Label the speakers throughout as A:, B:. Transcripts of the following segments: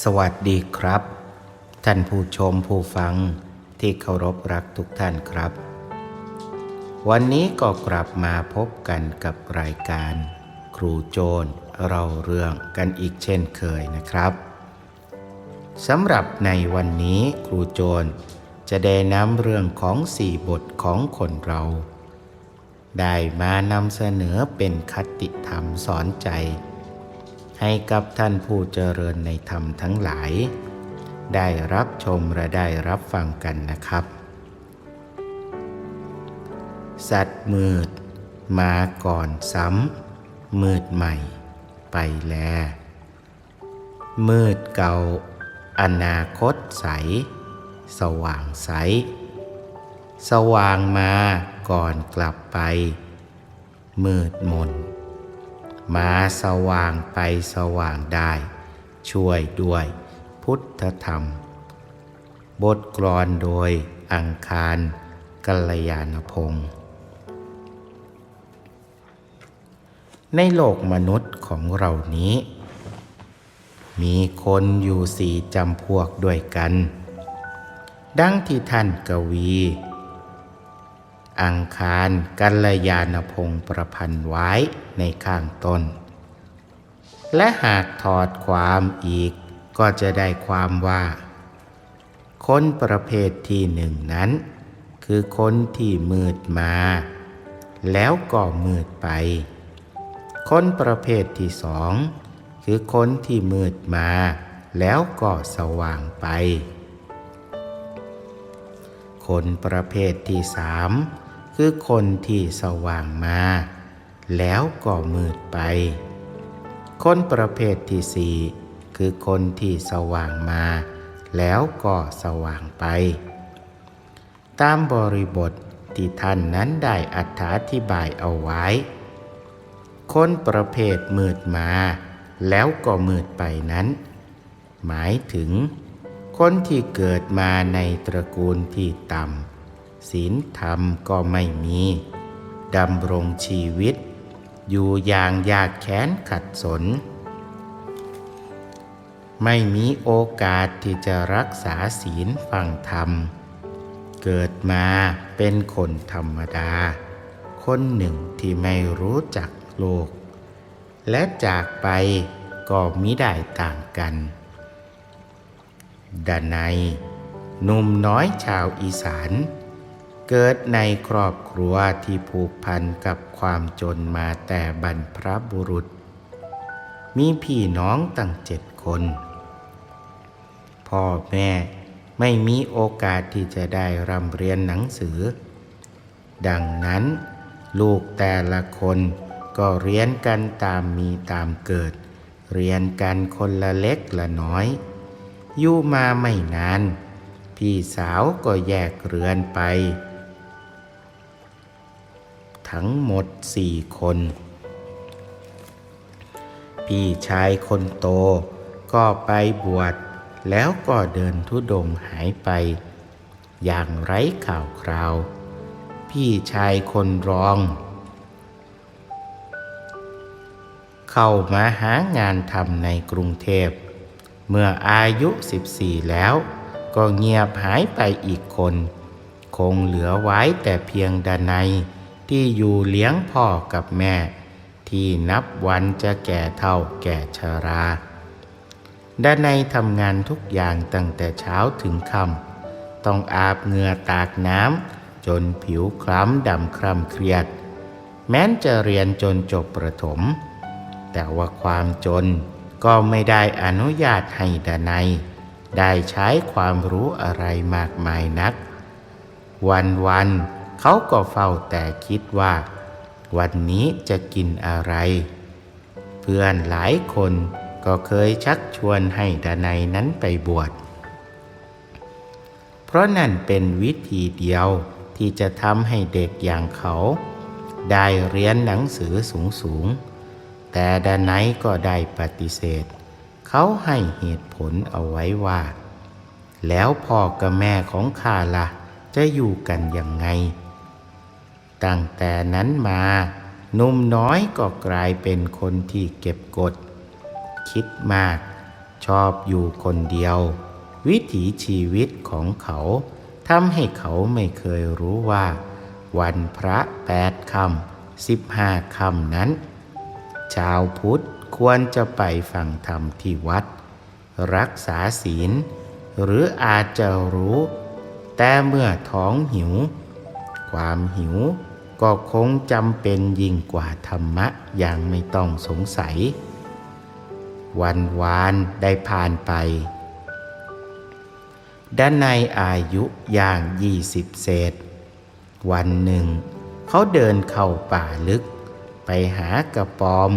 A: สวัสดีครับ ท่านผู้ชมผู้ฟังที่เคารพรักทุกท่านครับ วันนี้ก็กลับมาพบกันกับรายการ ครูโจรเราเรื่องกันอีกเช่นเคยนะครับสำหรับในวันนี้ครูโจรจะได้นำเรื่องของสี่บทของคนเรา ได้มานำเสนอเป็นคติธรรมสอนใจ ให้กับท่านผู้เจริญในธรรมทั้งหลาย ได้รับชมและได้รับฟังกันนะครับ สัตว์มืด มาก่อนซ้ำมืดใหม่ ไปแล มืดเก่า อนาคตใส สว่างใส สว่างมาก่อนกลับไป มืดมน มาสว่างไปสว่างได้ ช่วยด้วยพุทธธรรม บทกลอนโดยอังคารกัลยาณพงศ์ในโลกมนุษย์ของเรานี้ มีคนอยู่สี่จำพวกด้วยกัน ดังที่ท่านกวี อังคารกัลยาณพงศ์ประพันธ์ไว้ในข้างต้น และหากถอดความอีกก็จะได้ความว่า คนประเภทที่หนึ่งนั้น คือคนที่มืดมา แล้วก็มืดไป คนประเภทที่สองคือคนที่มืดมา แล้วก็สว่างไป คนประเภทที่สาม คือคนที่สว่างมา แล้วก็มืดไป คนประเภทที่สี่คือคนที่สว่างมา แล้วก็สว่างไป ตามบริบทที่ท่านนั้นได้อธิบายเอาไว้ คนประเภทมืดมา แล้วก็มืดไปนั้น หมายถึง คนที่เกิดมาในตระกูลที่ต่ำ ศีลธรรมก็ไม่มีดำรงชีวิต อยู่อย่างยากแค้นขัดสน ไม่มีโอกาสที่จะรักษาศีลฟังธรรม เกิดมาเป็นคนธรรมดา คนหนึ่งที่ไม่รู้จักโลก และจากไปก็มิได้ต่างกันดานัยหนุ่มน้อยชาวอีสาน เกิดในครอบครัวที่ผูกพันกับความจนมาแต่บรรพบุรุษ มีพี่น้องตั้งเจ็ดคน พ่อแม่ไม่มีโอกาสที่จะได้ร่ำเรียนหนังสือ ดังนั้นลูกแต่ละคนก็เรียนกันตามมีตามเกิด เรียนกันคนละเล็กละน้อย อยู่มาไม่นาน พี่สาวก็แยกเรือนไป ทั้งหมดสี่คน พี่ชายคนโตก็ไปบวชแล้วก็เดินทุดงหายไป อย่างไร้ข่าวคราว พี่ชายคนรอง เข้ามาหางานทำในกรุงเทพ เมื่ออายุ 14 แล้วก็เงียบหายไปอีกคน คงเหลือไว้แต่เพียงดานัย ที่อยู่เลี้ยงพ่อกับแม่ ที่นับวันจะแก่เท่าแก่ชราดานัยทำงานทุกอย่างตั้งแต่เช้าถึงค่ำต้องอาบเหงื่อตากน้ำจนผิวคล้ำดำคร่ำเครียด แม้นจะเรียนจนจบประถม แต่ว่าความจนก็ไม่ได้อนุญาตให้ดานัยได้ใช้ความรู้อะไรมากมายนัก วันวัน เขาก็เฝ้าแต่คิดว่า วันนี้จะกินอะไร เพื่อนหลายคนก็เคยชักชวนให้ดานัยนั้นไปบวช เพราะนั่นเป็นวิธีเดียวที่จะทำให้เด็กอย่างเขา ได้เรียนหนังสือสูงสูงๆแต่ดานัยก็ได้ปฏิเสธ เขาให้เหตุผลเอาไว้ว่า แล้วพ่อกับแม่ของข้าละ่ะจะอยู่กันยังไง ตั้งแต่นั้นมานุ่มน้อยก็กลายเป็นคนที่เก็บกด คิดมาก ชอบอยู่คนเดียว วิถีชีวิตของเขาทำให้เขาไม่เคยรู้ว่า วันพระแปดคำสิบห้าคำนั้น ชาวพุทธควรจะไปฟังธรรมที่วัด รักษาศีล หรืออาจจะรู้ แต่เมื่อท้องหิว ความหิว ก็คงจำเป็นยิ่งกว่าธรรมะอย่างไม่ต้องสงสัย วันวานได้ผ่านไป ด้านในอายุอย่างยี่สิบเศษ วันหนึ่ง เขาเดินเข้าป่าลึก ไปหากระปอม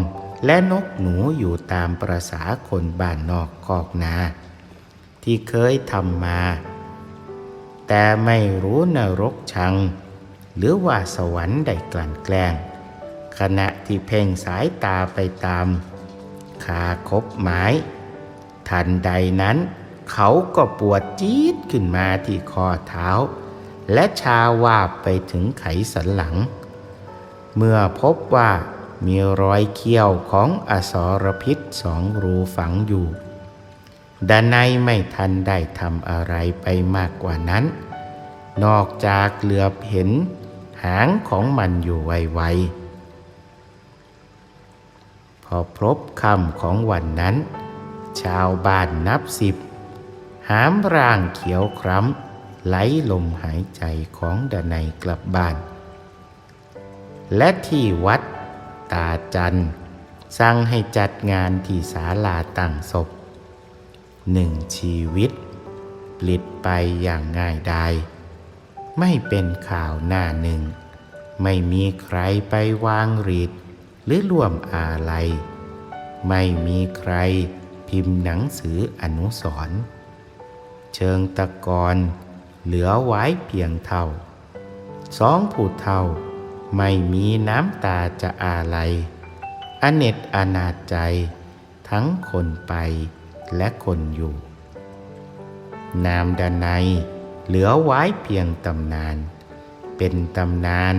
A: และนกหนูอยู่ตามประษาคนบ้านนอกคอกนา ที่เคยทำมา แต่ไม่รู้นรกชัง หรือว่าสวรรค์ได้กลั่นแกล้ง ขณะที่เพ่งสายตาไปตามขาคบไม้ ทันใดนั้น เขาก็ปวดจี๊ดขึ้นมาที่ข้อเท้า และชาวาบไปถึงไขสันหลัง เมื่อพบว่ามีรอยเขี้ยวของอสรพิษสองรูฝังอยู่ดานในไม่ทันได้ทำอะไรไปมากกว่านั้น นอกจากเหลือบเห็นางของมันอยู่ไวๆพอพบคำของวันนั้น ชาวบ้านนับสิบ หามร่างเขียวคล้ำไหลลมหายใจของดนัยกลับบ้าน และที่วัดตาจันสั่งให้จัดงานที่ศาลาตั้งศพหนึ่งชีวิตปลิดไปอย่างง่ายดาย ไม่เป็นข่าวหน้าหนึ่ง ไม่มีใครไปวางรีดหรือร่วมอาลัย ไม่มีใครพิมพ์หนังสืออนุสรเชิงตะกอนเหลือไว้เพียงเท่า สองผู้เท่า ไม่มีน้ำตาจะอาลัยอเนตอนาจใจ ทั้งคนไปและคนอยู่ นามดานัย เหลือไว้เพียงตำนาน เป็นตำนาน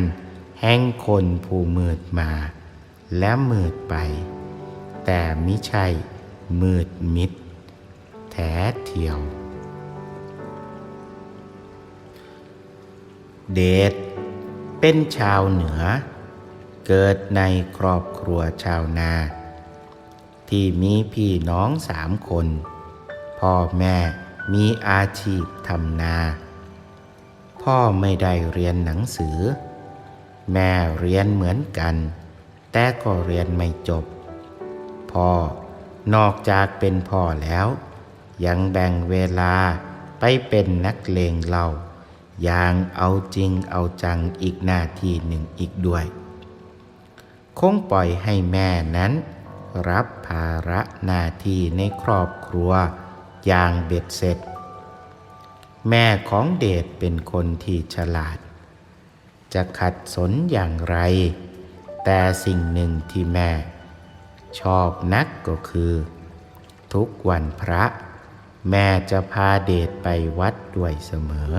A: แห่งคนผู้มืดมา และมืดไป แต่มิใช่มืดมิด แท้เทียว เดชเป็นชาวเหนือ เกิดในครอบครัวชาวนา ที่มีพี่น้องสามคน พ่อแม่ มีอาชีพทำนา พ่อไม่ได้เรียนหนังสือ แม่เรียนเหมือนกัน แต่ก็เรียนไม่จบ พ่อนอกจากเป็นพ่อแล้ว ยังแบ่งเวลาไปเป็นนักเลงเหล่าอย่างเอาจริงเอาจังอีกหน้าที่หนึ่งอีกด้วย คงปล่อยให้แม่นั้น รับภาระหน้าที่ในครอบครัว อย่างเบ็ดเสร็จ แม่ของเดชเป็นคนที่ฉลาด จะขัดสนอย่างไร แต่สิ่งหนึ่งที่แม่ ชอบนักก็คือ ทุกวันพระ แม่จะพาเดชไปวัดด้วยเสมอ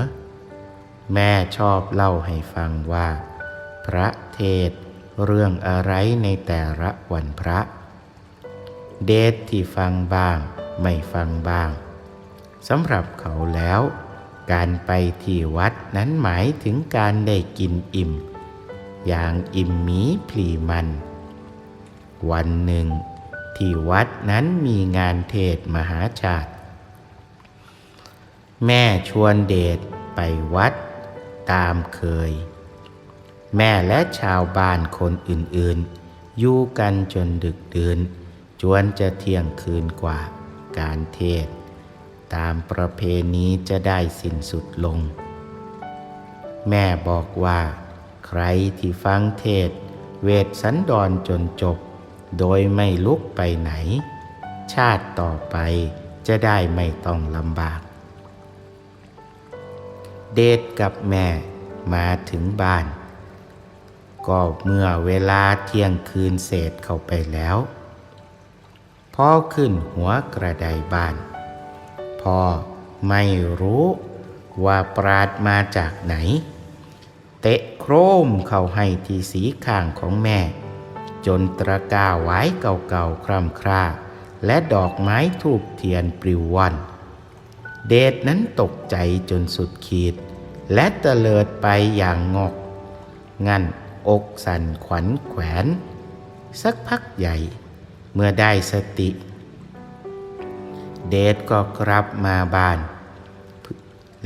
A: แม่ชอบเล่าให้ฟังว่า พระเทศเรื่องอะไรในแต่ละวันพระ เดชที่ฟังบ้าง ไม่ฟังบ้างสำหรับเขาแล้ว การไปที่วัดนั้นหมายถึงการได้กินอิ่ม อย่างอิ่มมีพลีมัน วันหนึ่ง ที่วัดนั้นมีงานเทศมหาชาติ แม่ชวนเดชไปวัดตามเคย แม่และชาวบ้านคนอื่นๆ อยู่กันจนดึกดื่นจวนจะเที่ยงคืนกว่า การเทศ ตามประเพณีจะได้สิ้นสุดลง แม่บอกว่า ใครที่ฟังเทศ เวทสันดรจนจบ โดยไม่ลุกไปไหน ชาติต่อไปจะได้ไม่ต้องลำบาก เดทกับแม่มาถึงบ้าน ก็เมื่อเวลาเที่ยงคืนเศษเข้าไปแล้ว พ่อขึ้นหัวกระไดบ้าน พ่อไม่รู้ว่าปราดมาจากไหน เตะโครมเข้าให้ที่สีข้างของแม่ จนตะก้าไว้เก่าๆคร่ำคร่า และดอกไม้ทูบเทียนปลิวว่อนเดชนั้นตกใจจนสุดขีด และเตลิดไปอย่างงอก งันอกสั่นขวัญแขวน สักพักใหญ่ เมื่อได้สติ เดชก็กลับมาบ้าน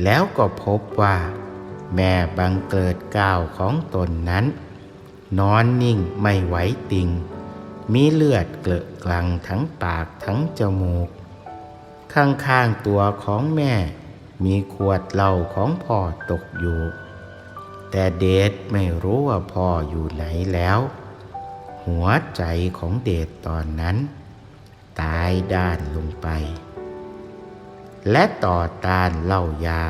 A: แล้วก็พบว่า แม่บังเกิดก้าวของตนนั้น นอนนิ่งไม่ไหวติง มีเลือดเกลอะกลังทั้งปากทั้งจมูก ข้างๆตัวของแม่ มีขวดเหล้าของพ่อตกอยู่ แต่เดชไม่รู้ว่าพ่ออยู่ไหนแล้ว หัวใจของเดชตอนนั้น ตายด้านลงไป และต่อต้านเหล้ายา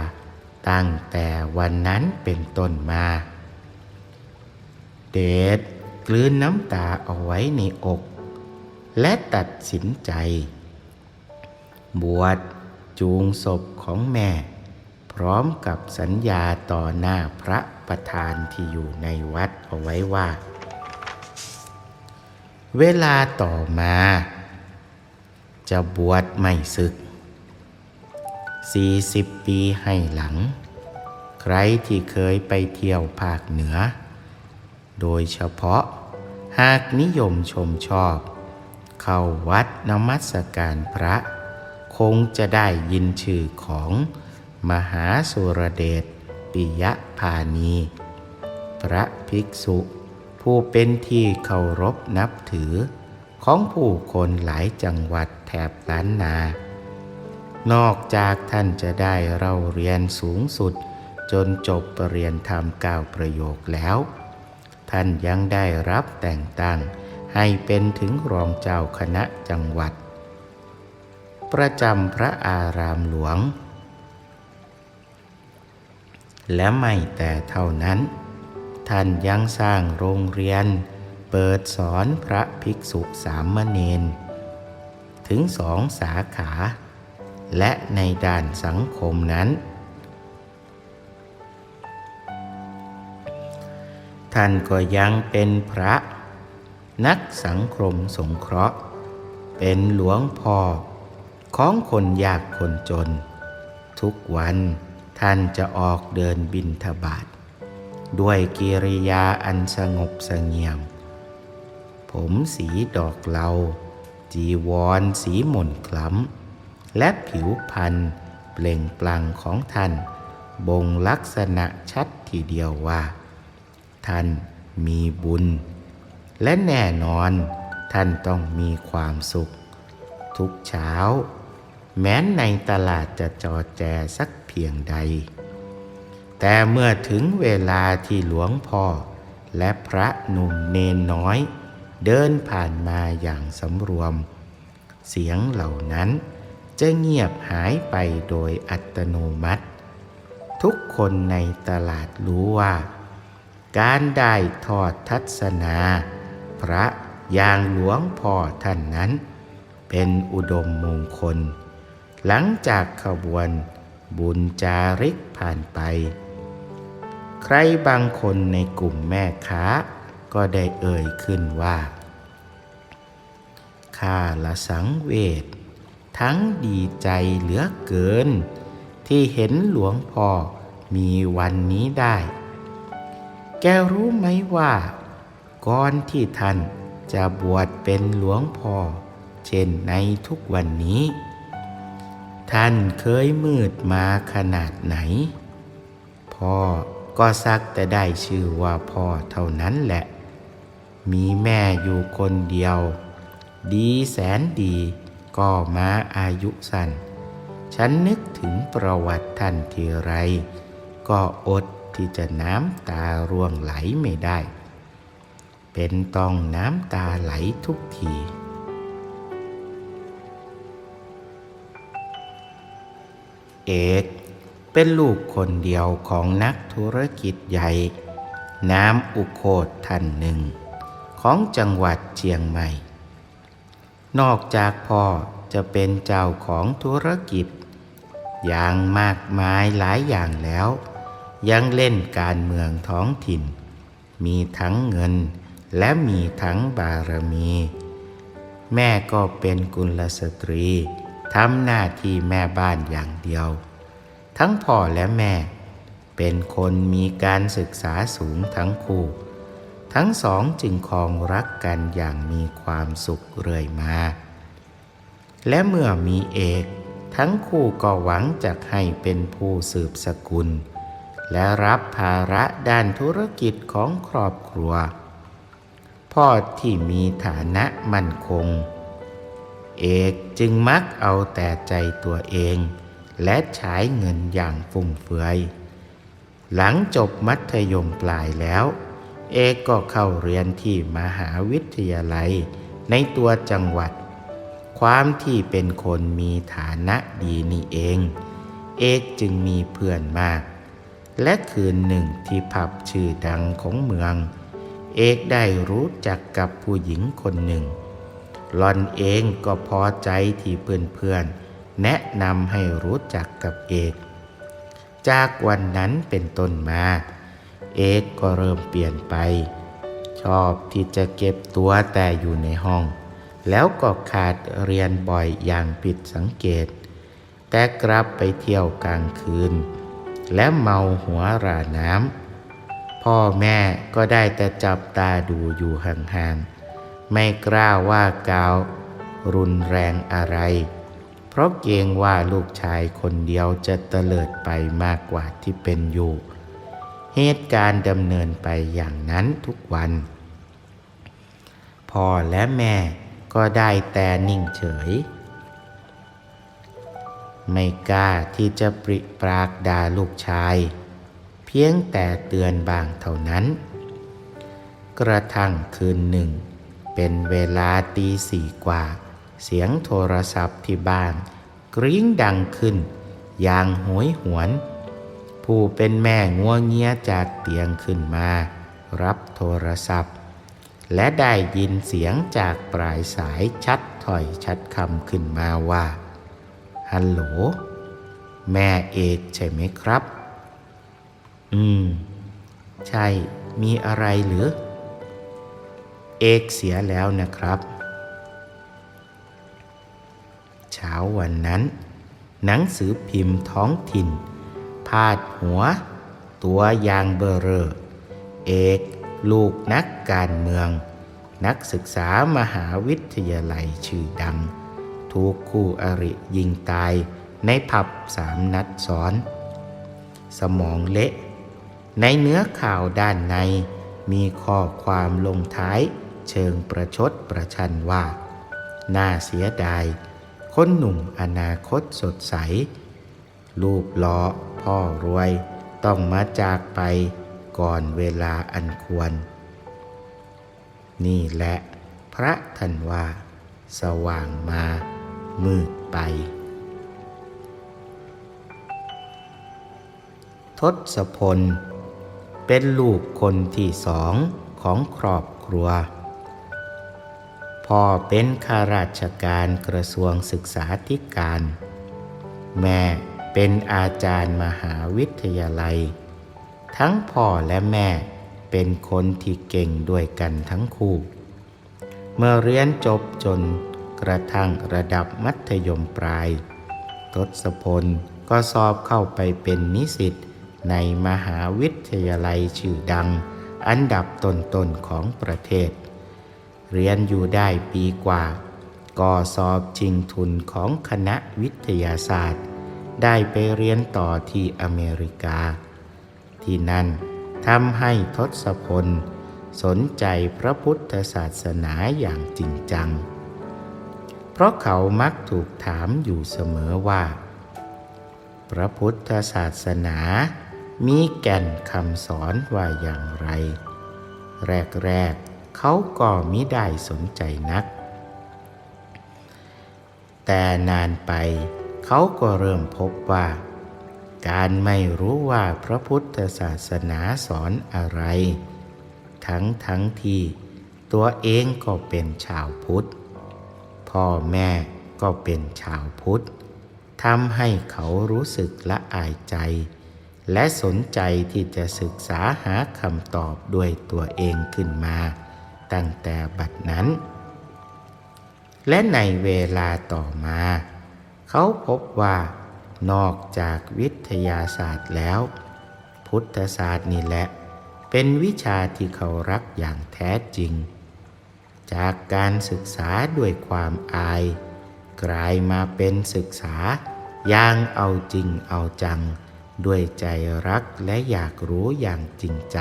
A: ตั้งแต่วันนั้นเป็นต้นมา เดชกลืนน้ำตาเอาไว้ในอก และตัดสินใจ บวชจูงศพของแม่ พร้อมกับสัญญาต่อหน้าพระประธานที่อยู่ในวัดเอาไว้ว่า เวลาต่อมา จะบวชไม่ศึก 40 ปีให้หลัง ใครที่เคยไปเที่ยวภาคเหนือ โดยเฉพาะหากนิยมชมชอบ เข้าวัดนมัสการพระ คงจะได้ยินชื่อของมหาสุรเดชปิยพานี พระภิกษุ ผู้เป็นที่เคารพนับถือ ของผู้คนหลายจังหวัดแถบล้านนา นอกจากท่านจะได้เราเรียนสูงสุด จนจบปรริญญาธรรมเก้าประโยคแล้ว ท่านยังได้รับแต่งตั้ง ให้เป็นถึงรองเจ้าคณะจังหวัด ประจำพระอารามหลวง และไม่แต่เท่านั้น ท่านยังสร้างโรงเรียน เปิดสอนพระภิกษุสามเณรถึงสองสาขา และในด้านสังคมนั้น ท่านก็ยังเป็นพระ นักสังคมสงเคราะห์ เป็นหลวงพ่อของคนยากคนจน ทุกวันท่านจะออกเดินบินทบาท ด้วยกิริยาอันสงบเสงี่ยม ผมสีดอกเหลาจีวรสีหม่นคล้ำ และผิวพรรณเปล่งปลั่งของท่าน บ่งลักษณะชัดทีเดียวว่า ท่านมีบุญ และแน่นอนท่านต้องมีความสุข ทุกเช้า แม้ในตลาดจะจอแจสักเพียงใด แต่เมื่อถึงเวลาที่หลวงพ่อ และพระหนุ่มเนนน้อย เดินผ่านมาอย่างสำรวม เสียงเหล่านั้นจะเงียบหายไปโดยอัตโนมัติ ทุกคนในตลาดรู้ว่า การได้ทอดทัศนา พระอย่างหลวงพ่อท่านนั้น เป็นอุดมมงคล หลังจากขบวนบุญจาริกผ่านไป ใครบางคนในกลุ่มแม่ค้า ก็ได้เอ่ยขึ้นว่าข้าละสังเวชทั้งดีใจเหลือเกิน ที่เห็นหลวงพ่อมีวันนี้ได้ แกรู้ไหมว่า ก่อนที่ท่านจะบวชเป็นหลวงพ่อ เช่นในทุกวันนี้ ท่านเคยมืดมาขนาดไหน พ่อ ก็สักแต่ได้ชื่อว่าพ่อเท่านั้นแหละ มีแม่อยู่คนเดียว ดีแสนดีก็มาอายุสั้น ฉันนึกถึงประวัติท่านทีไร ก็อดที่จะน้ำตาร่วงไหลไม่ได้ เป็นต้องน้ำตาไหลทุกทีเอก เป็นลูกคนเดียวของนักธุรกิจใหญ่ น้ำอุโคตท่านหนึ่ง ของจังหวัดเชียงใหม่ นอกจากพ่อจะเป็นเจ้าของธุรกิจ อย่างมากมายหลายอย่างแล้ว ยังเล่นการเมืองท้องถิ่น มีทั้งเงินและมีทั้งบารมี แม่ก็เป็นกุลสตรีทำหน้าที่แม่บ้านอย่างเดียว ทั้งพ่อและแม่ เป็นคนมีการศึกษาสูงทั้งคู่ ทั้งสองจึงครองรักกันอย่างมีความสุขเรื่อยมา และเมื่อมีเอกทั้งคู่ก็หวังจะให้เป็นผู้สืบสกุล และรับภาระด้านธุรกิจของครอบครัว พ่อที่มีฐานะมั่นคง เอกจึงมักเอาแต่ใจตัวเอง และใช้เงินอย่างฟุ่มเฟือย หลังจบมัธยมปลายแล้ว เอกก็เข้าเรียนที่มหาวิทยาลัยในตัวจังหวัด ความที่เป็นคนมีฐานะดีนี่เอง เอกจึงมีเพื่อนมาก และคืนหนึ่งที่ผับชื่อดังของเมือง เอกได้รู้จักกับผู้หญิงคนหนึ่งหลอนเองก็พอใจที่เพื่อนๆ แนะนำให้รู้จักกับเอก จากวันนั้นเป็นต้นมา เอกก็เริ่มเปลี่ยนไป ชอบที่จะเก็บตัวแต่อยู่ในห้อง แล้วก็ขาดเรียนบ่อยอย่างผิดสังเกต แต่กลับไปเที่ยวกลางคืน และเมาหัวราน้ำ พ่อแม่ก็ได้แต่จับตาดูอยู่ห่างๆ ไม่กล้าว่ากล่าวรุนแรงอะไร เพราะเกรงว่าลูกชายคนเดียวจะเตลิดไปมากกว่าที่เป็นอยู่ เหตุการณ์ดำเนินไปอย่างนั้นทุกวัน พ่อและแม่ก็ได้แต่นิ่งเฉย ไม่กล้าที่จะปริปรากด่าลูกชาย เพียงแต่เตือนบางเท่านั้น กระทั่งคืนหนึ่ง เป็นเวลาตีสี่กว่า เสียงโทรศัพท์ที่บ้าน กริ้งดังขึ้น อย่างโหยหวน ผู้เป็นแม่งัวเงียจากเตียงขึ้นมา รับโทรศัพท์ และได้ยินเสียงจากปลายสายชัดถ้อยชัดคำขึ้นมาว่า ฮัลโหล แม่เอกใช่ไหมครับ อืม ใช่ มีอะไรหรือ เอกเสียแล้วนะครับ เช้าวันนั้น หนังสือพิมพ์ท้องถิ่น พาดหัว ตัวยางเบอร์เรอเอก ลูกนักการเมือง นักศึกษามหาวิทยาลัยชื่อดัง ถูกคู่อริยิงตายในผับสามนัดซ้อน สมองเละ ในเนื้อข่าวด้านใน มีข้อความลงท้ายเชิงประชดประชันว่า น่าเสียดาย คนหนุ่มอนาคตสดใส รูปล้อพ่อรวย ต้องมาจากไปก่อนเวลาอันควร นี่แหละพระท่านว่า สว่างมา มืดไป ทศพล เป็นลูกคนที่สองของครอบครัว พ่อเป็นข้าราชการกระทรวงศึกษาธิการ แม่เป็นอาจารย์มหาวิทยาลัย ทั้งพ่อและแม่เป็นคนที่เก่งด้วยกันทั้งคู่ เมื่อเรียนจบจนกระทั่งระดับมัธยมปลายทศพลก็สอบเข้าไปเป็นนิสิตในมหาวิทยาลัยชื่อดัง อันดับต้นๆของประเทศ เรียนอยู่ได้ปีกว่า ก็สอบชิงทุนของคณะวิทยาศาสตร์ ได้ไปเรียนต่อที่อเมริกา ที่นั่นทำให้ทศพล สนใจพระพุทธศาสนาอย่างจริงจัง เพราะเขามักถูกถามอยู่เสมอว่า พระพุทธศาสนามีแก่นคำสอนว่าอย่างไร แรกๆ เขาก็มิได้สนใจนัก แต่นานไปเขาก็เริ่มพบว่า การไม่รู้ว่าพระพุทธศาสนาสอนอะไร ทั้งทั้งที่ตัวเองก็เป็นชาวพุทธ พ่อแม่ก็เป็นชาวพุทธทำให้เขารู้สึกละอายใจ และสนใจที่จะศึกษาหาคำตอบด้วยตัวเองขึ้นมา ตั้งแต่บัดนั้น และในเวลาต่อมา เขาพบว่านอกจากวิทยาศาสตร์แล้ว พุทธศาสตร์นี่แหละ เป็นวิชาที่เขารักอย่างแท้จริง จากการศึกษาด้วยความอาย กลายมาเป็นศึกษาอย่างเอาจริงเอาจัง ด้วยใจรักและอยากรู้อย่างจริงใจ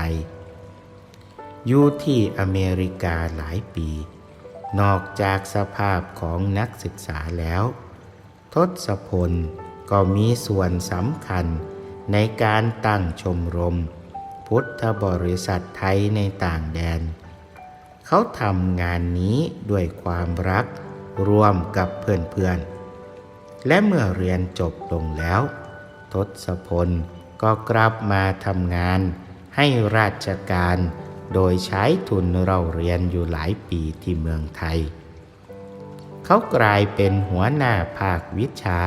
A: อยู่ที่อเมริกาหลายปี นอกจากสภาพของนักศึกษาแล้ว ทศพลก็มีส่วนสำคัญในการตั้งชมรม พุทธบริษัทไทยในต่างแดน เขาทำงานนี้ด้วยความรักร่วมกับเพื่อนๆ และเมื่อเรียนจบลงแล้ว ทศพลก็กลับมาทำงานให้ราชการ โดยใช้ทุนเราเรียนอยู่หลายปีที่เมืองไทย เขากลายเป็นหัวหน้าภาควิชา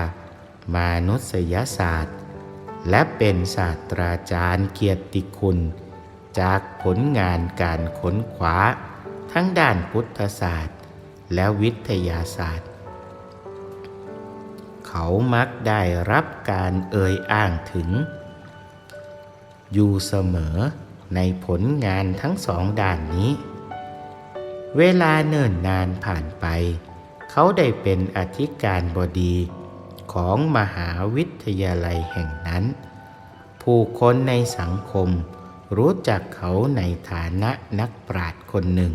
A: มานุษยศาสตร์ และเป็นศาสตราจารย์เกียรติคุณ จากผลงานการค้นคว้า ทั้งด้านพุทธศาสตร์ และวิทยาศาสตร์ เขามักได้รับการเอ่ยอ้างถึง อยู่เสมอ ในผลงานทั้งสองด้านนี้ เวลาเนิ่นนานผ่านไป เขาได้เป็นอธิการบดีของมหาวิทยาลัยแห่งนั้น ผู้คนในสังคมรู้จักเขาในฐานะนักปราชญ์คนหนึ่ง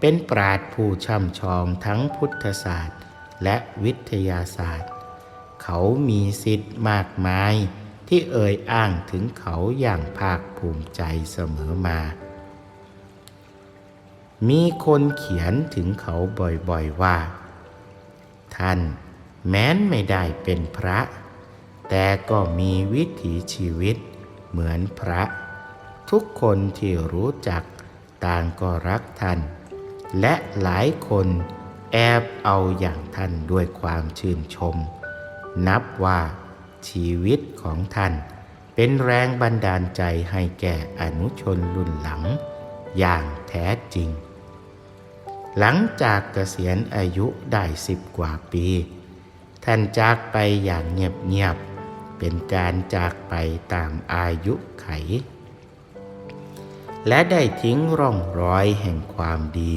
A: เป็นปราชญ์ผู้ช่ำชองทั้งพุทธศาสตร์และวิทยาศาสตร์ เขามีสิทธิ์มากมาย ที่เอ่ยอ้างถึงเขาอย่างภาคภูมิใจเสมอมา มีคนเขียนถึงเขาบ่อยๆว่า ท่านแม้นไม่ได้เป็นพระ แต่ก็มีวิถีชีวิตเหมือนพระ ทุกคนที่รู้จักต่างก็รักท่าน และหลายคนแอบเอาอย่างท่านด้วยความชื่นชม นับว่า ชีวิตของท่าน เป็นแรงบันดาลใจให้แก่อนุชนรุ่นหลัง อย่างแท้จริง หลังจากเกษียณอายุได้สิบกว่าปี ท่านจากไปอย่างเงียบๆเป็นการจากไปตามอายุไข และได้ทิ้งร่องรอยแห่งความดี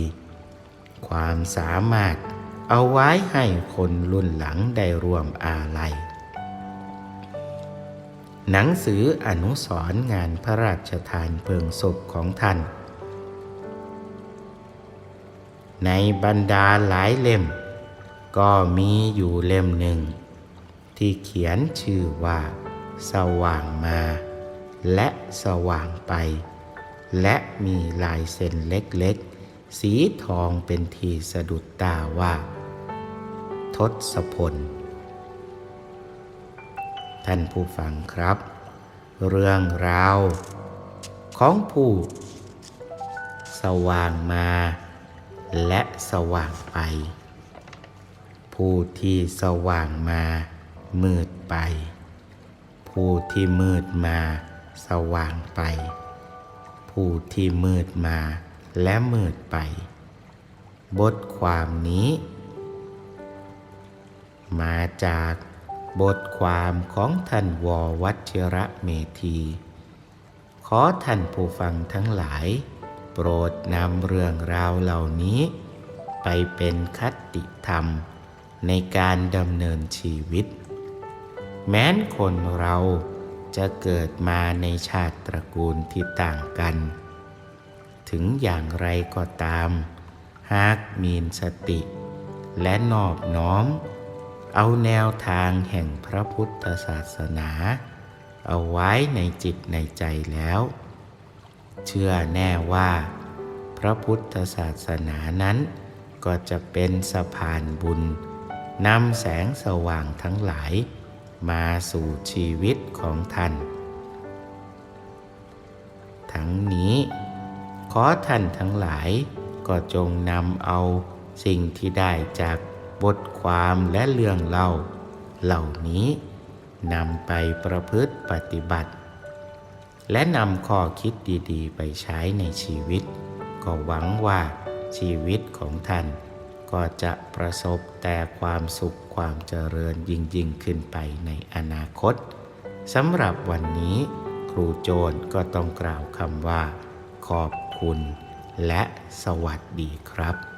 A: ความสามารถเอาไว้ให้คนรุ่นหลังได้ร่วมอาลัย หนังสืออนุสรณ์งานพระราชทานเพลิงศพของท่าน ในบรรดาหลายเล่ม ก็มีอยู่เล่มหนึ่ง ที่เขียนชื่อว่า สว่างมา และสว่างไป และมีลายเส้นเล็กๆ สีทองเป็นทีสะดุดตาว่า ทศพล ท่านผู้ฟังครับ เรื่องราว ของผู้ สว่างมา และสว่างไป ผู้ที่สว่างมา มืดไป ผู้ที่มืดมา สว่างไป ผู้ที่มืดมาและมืดไป บทความนี้ มาจาก บทความของท่านววัชิระเมธี ขอท่านผู้ฟังทั้งหลาย โปรดนำเรื่องราวเหล่านี้ ไปเป็นคติธรรมในการดำเนินชีวิต แม้นคนเราจะเกิดมาในชาติตระกูลที่ต่างกัน ถึงอย่างไรก็ตาม หากมีสติและนอบน้อม เอาแนวทางแห่งพระพุทธศาสนา เอาไว้ในจิตในใจแล้ว เชื่อแน่ว่า พระพุทธศาสนานั้น ก็จะเป็นสะพานบุญนำแสงสว่างทั้งหลาย มาสู่ชีวิตของท่าน ทั้งนี้ ขอท่านทั้งหลายก็จงนำเอาสิ่งที่ได้จาก บทความและเรื่องเล่าเหล่านี้นำไปประพฤติปฏิบัติ และนำข้อคิดดีๆ ไปใช้ในชีวิต ก็หวังว่าชีวิตของท่าน ก็จะประสบแต่ความสุขความเจริญยิ่งยิ่งๆขึ้นไปในอนาคตสำหรับวันนี้ครูโจนก็ต้องกล่าวคำว่า ขอบคุณและสวัสดีครับ